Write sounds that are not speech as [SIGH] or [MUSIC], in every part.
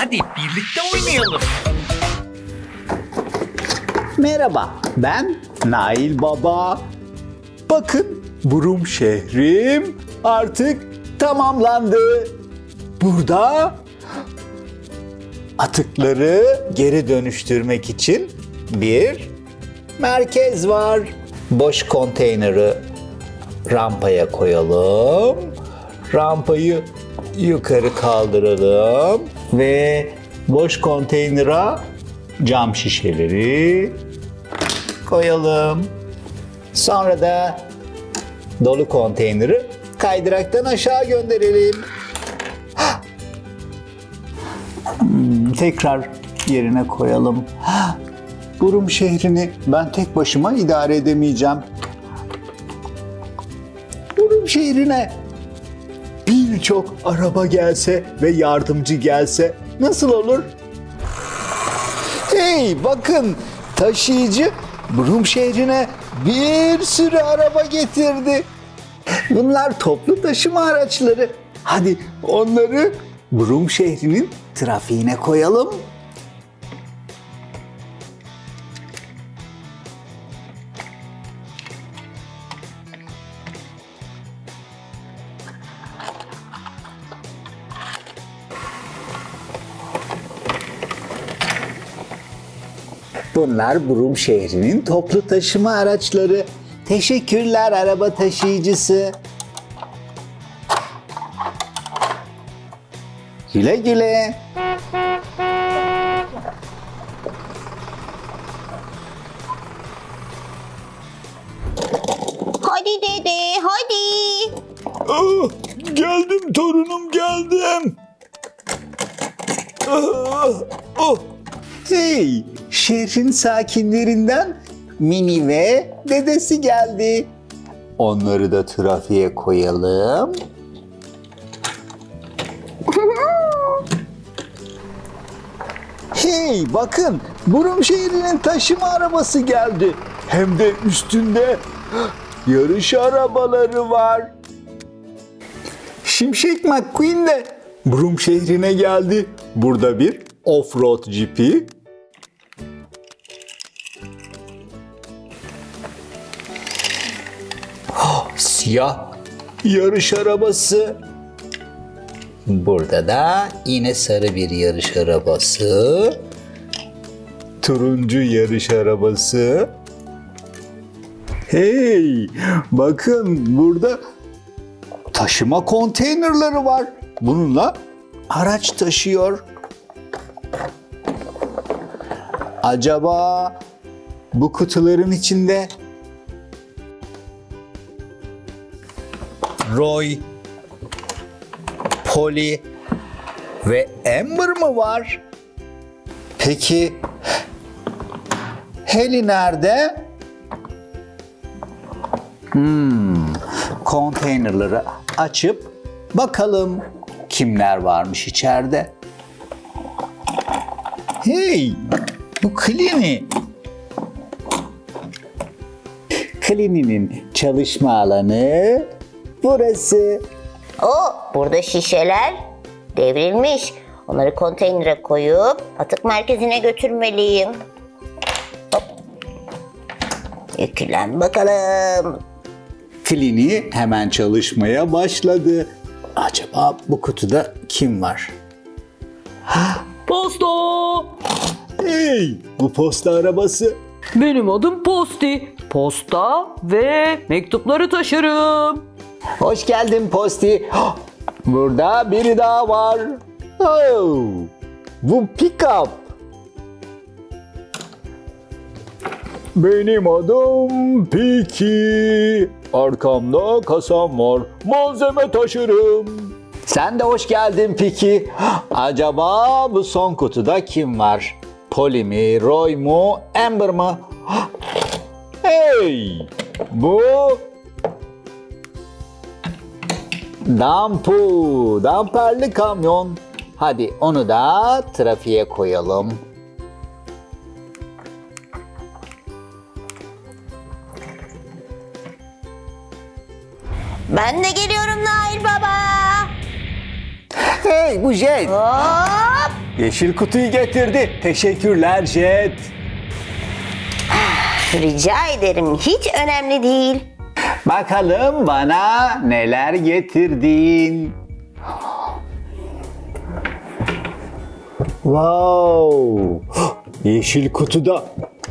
Hadi birlikte oynayalım. Merhaba, ben Nail Baba. Bakın, Burum şehrim artık tamamlandı. Burada atıkları geri dönüştürmek için bir merkez var. Boş konteyneri rampaya koyalım. Rampayı yukarı kaldıralım ve boş konteynere cam şişeleri koyalım. Sonra da dolu konteyneri kaydıraktan aşağı gönderelim. Hmm, tekrar yerine koyalım. Hah! Burum şehrini ben tek başıma idare edemeyeceğim. Burum şehrine birçok araba gelse ve yardımcı gelse nasıl olur? Hey bakın taşıyıcı Burum şehrine bir sürü araba getirdi. Bunlar toplu taşıma araçları. Hadi onları Burum şehrinin trafiğine koyalım. Bunlar Burum şehrinin toplu taşıma araçları. Teşekkürler araba taşıyıcısı. Güle güle. Hadi dede hadi. Ah, geldim torunum geldim. Ah, oh. Hey, şehrin sakinlerinden Mini ve dedesi geldi. Onları da trafiğe koyalım. Hey bakın Burum şehrinin taşıma arabası geldi. Hem de üstünde yarış arabaları var. Şimşek McQueen de Brum şehrine geldi. Burada bir off-road jipi. Siyah yarış arabası. Burada da yine sarı bir yarış arabası. Turuncu yarış arabası. Hey, bakın burada taşıma konteynerları var. Bununla araç taşıyor. Acaba bu kutuların içinde Roy, Polly ve Amber mı var? Peki Heli nerede? konteynerları açıp bakalım kimler varmış içeride. Hey, bu Klini. Klini'nin çalışma alanı burası. O burada şişeler devrilmiş. Onları konteynere koyup atık merkezine götürmeliyim. Hop. Yüklen bakalım. Klini hemen çalışmaya başladı. Acaba bu kutuda kim var? Posta! Hey, bu posta arabası. Benim adım Posti. Posta ve mektupları taşırım. Hoş geldin Posti. Hah, Burada biri daha var. Oh, bu pick-up. Benim adım Piki. Arkamda kasam var. Malzeme taşırım. Sen de hoş geldin Piki. Hah, Acaba bu son kutuda kim var? Polly mi, Roy mu, Amber mı? Hah, Hey! Bu Dampu, damperli kamyon. Hadi onu da trafiğe koyalım. Ben de geliyorum Nail Baba. Hey bu jet. Hop. yeşil kutuyu getirdi. Teşekkürler Jet. Rica ederim. Hiç önemli değil. Bakalım bana neler getirdin. Wow! Yeşil kutuda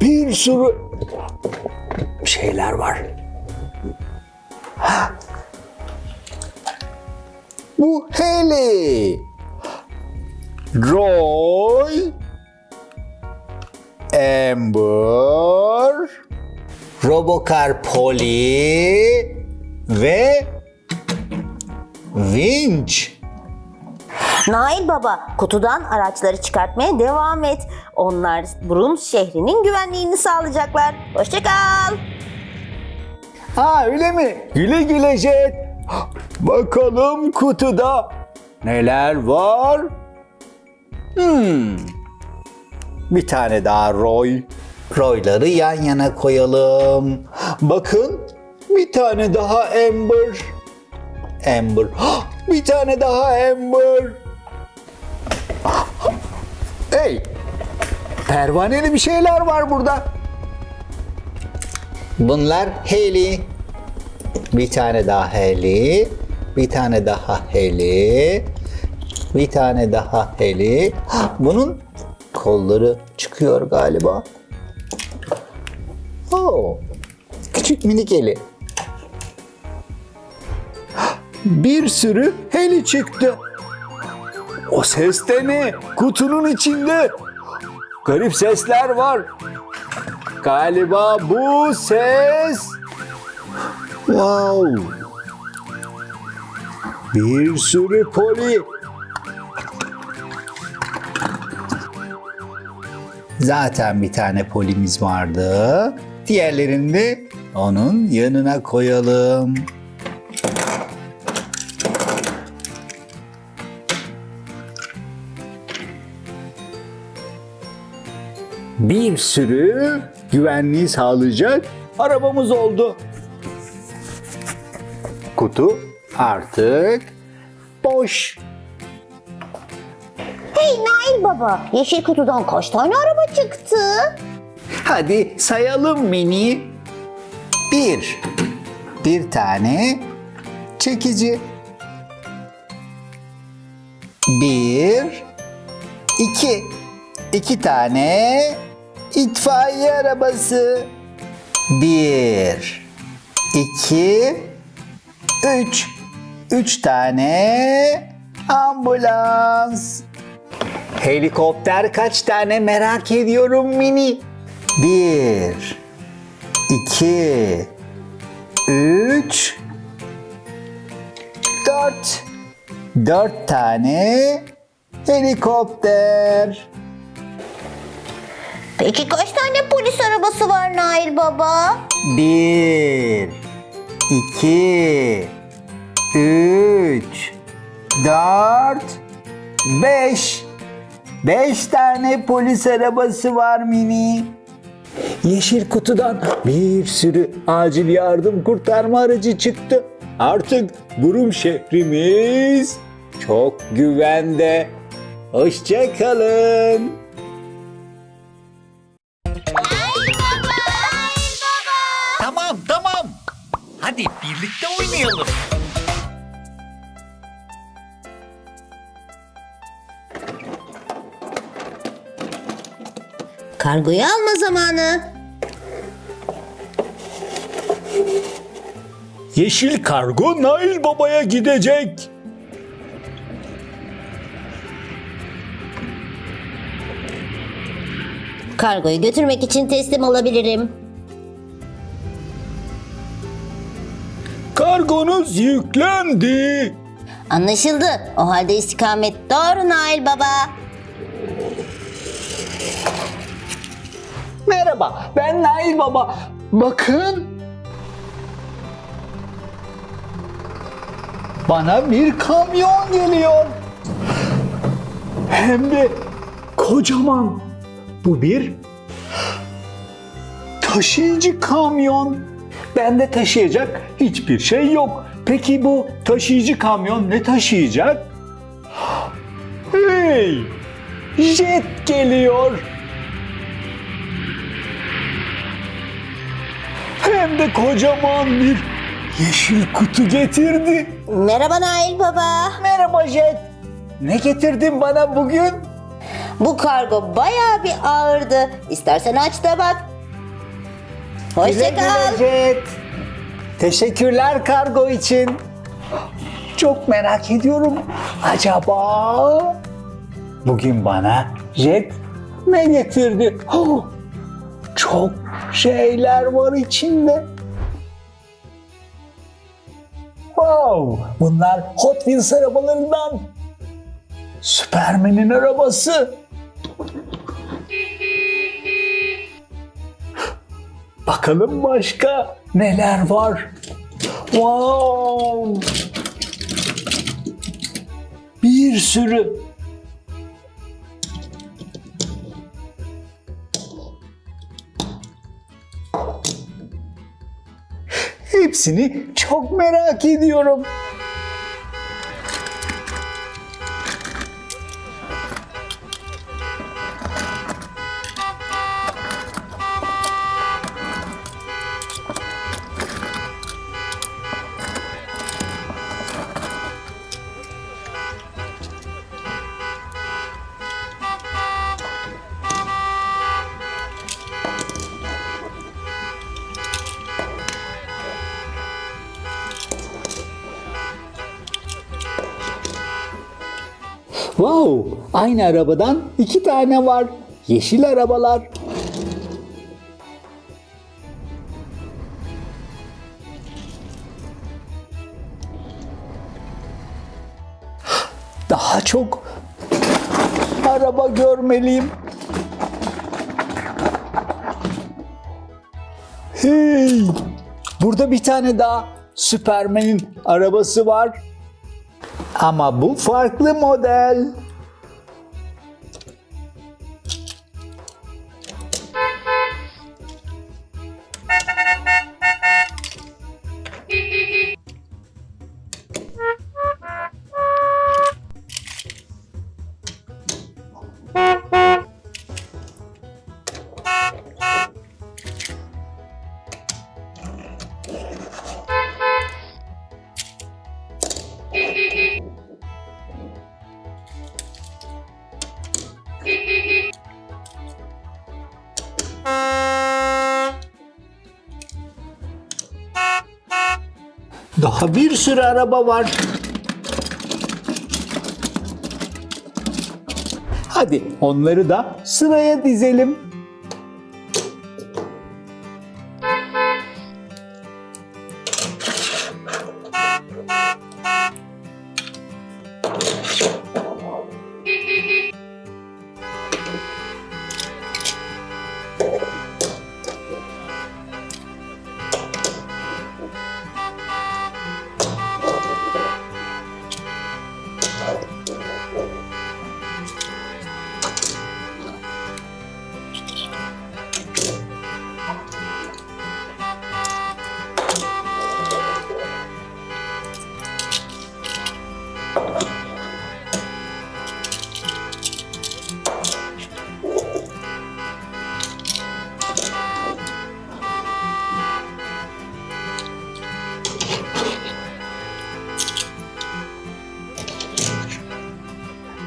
bir sürü şeyler var. Bu Haley. Roy. Amber. Robocar Polly ve Winch. Nail Baba, kutudan araçları çıkartmaya devam et. Onlar Burun şehrinin güvenliğini sağlayacaklar. Hoşça kal. Ha öyle mi? Güle güle Jet. Bakalım kutuda neler var? Hmm. Bir tane daha Roy. Roy'ları yan yana koyalım. Bakın bir tane daha Amber. Amber. Hah, Bir tane daha Amber. Hey! Pervaneli bir şeyler var burada. Bunlar Haley. Bir tane daha Haley. Bir tane daha Haley. Bir tane daha Haley. Hah, Bunun kolları çıkıyor galiba. Oo, küçük minik eli. Bir sürü heli çıktı. O ses de ne? Kutunun içinde. Garip sesler var. Galiba bu ses... Wow. Bir sürü poli. Zaten bir tane polimiz vardı. Diğerlerini de onun yanına koyalım. bir sürü güvenliği sağlayacak arabamız oldu. Kutu artık boş. Hey Nail Baba, yeşil kutudan kaç tane araba çıktı? Hadi sayalım mini. Bir. Bir tane çekici. Bir. iki. İki tane itfaiye arabası. Bir. iki, Üç. Üç tane ambulans. Helikopter kaç tane merak ediyorum mini. Bir, iki, üç, dört. Dört tane helikopter. Peki kaç tane polis arabası var Nail Baba? Bir, iki, üç, dört, beş. Beş tane polis arabası var mini. Yeşil kutudan bir sürü acil yardım kurtarma aracı çıktı. Artık Burum şehrimiz çok güvende. Hoşçakalın. Kargoyu alma zamanı. Yeşil kargo Nail Baba'ya gidecek. Kargoyu götürmek için teslim olabilirim. Kargonuz yüklendi. Anlaşıldı. O halde istikamet doğru Nail Baba. Merhaba, ben Nail Baba. Bakın. Bana bir kamyon geliyor. Hem de kocaman. Bu bir taşıyıcı kamyon. Bende taşıyacak hiçbir şey yok. Peki bu taşıyıcı kamyon ne taşıyacak? Hey! jet geliyor. Hem de kocaman bir yeşil kutu getirdi. Merhaba Nail Baba. Merhaba Jet. Ne getirdin bana bugün? Bu kargo bayağı bir ağırdı. İstersen aç da bak. Güle güle kal. Jet. Teşekkürler kargo için. Çok merak ediyorum. Acaba bugün bana Jet ne getirdi? Oh, [GASPS] çok şeyler var içinde. Wow, bunlar Hot Wheels arabalarından. Superman'in arabası. Bakalım başka neler var? Wow! Bir sürü. Hepsini çok merak ediyorum. Wow! Aynı arabadan iki tane var. Yeşil arabalar. Daha çok araba görmeliyim. Hey! Burada bir tane daha Superman'in arabası var. Ama bu farklı model. Daha bir sürü araba var. Hadi onları da sıraya dizelim.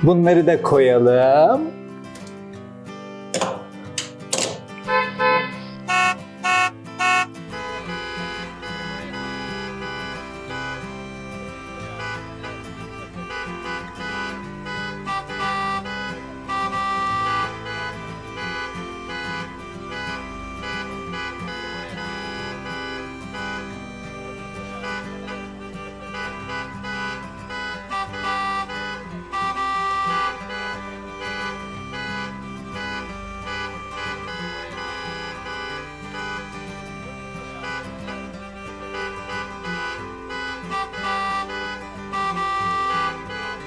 Bunları da koyalım.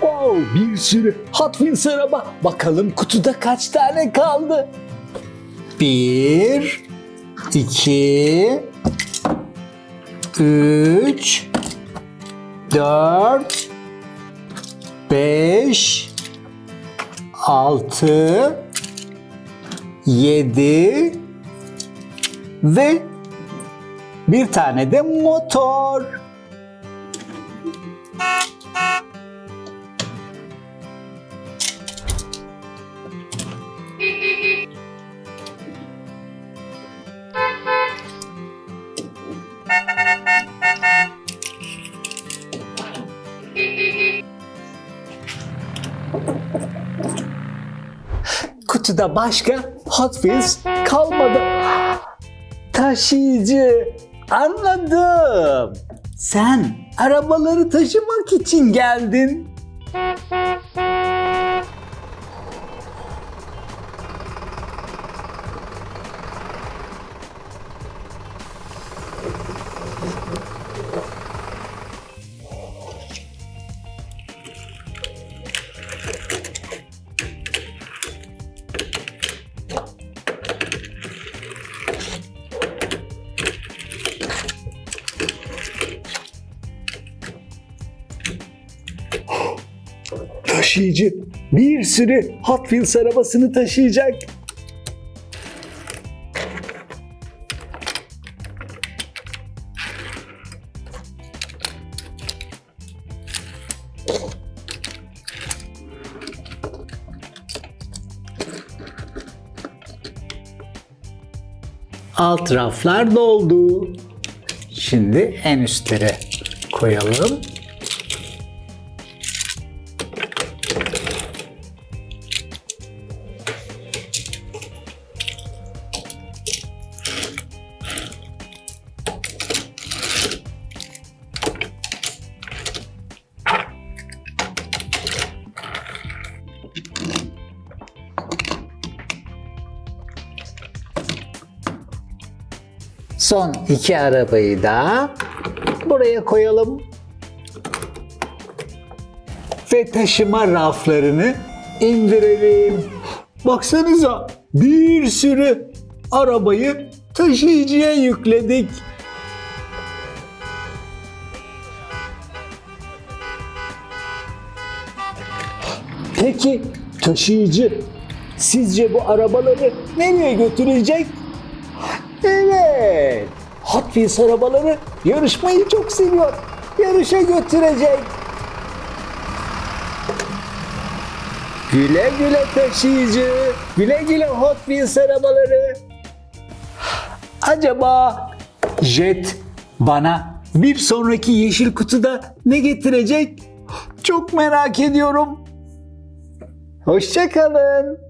Wow, bir sürü Hot Wheels araba. Bakalım kutuda kaç tane kaldı? Bir, iki, üç, dört, beş, 6 7 ve bir tane de motor. Kutuda başka Hot Wheels kalmadı. Taşıyıcı. Anladım. Sen arabaları taşımak için geldin. Taşıyıcı bir sürü Hot Wheels arabasını taşıyacak. Alt raflar doldu. Şimdi en üstlere koyalım. Son iki arabayı da buraya koyalım. Ve taşıma raflarını indirelim. Baksanıza bir sürü arabayı taşıyıcıya yükledik. Peki taşıyıcı sizce bu arabaları nereye götürecek? Evet. Hot Wheels arabaları yarışmayı çok seviyor. Yarışa götürecek. Güle güle taşıyıcı. Güle güle Hot Wheels arabaları. Acaba Jet bana bir sonraki yeşil kutuda ne getirecek? Çok merak ediyorum. Hoşçakalın.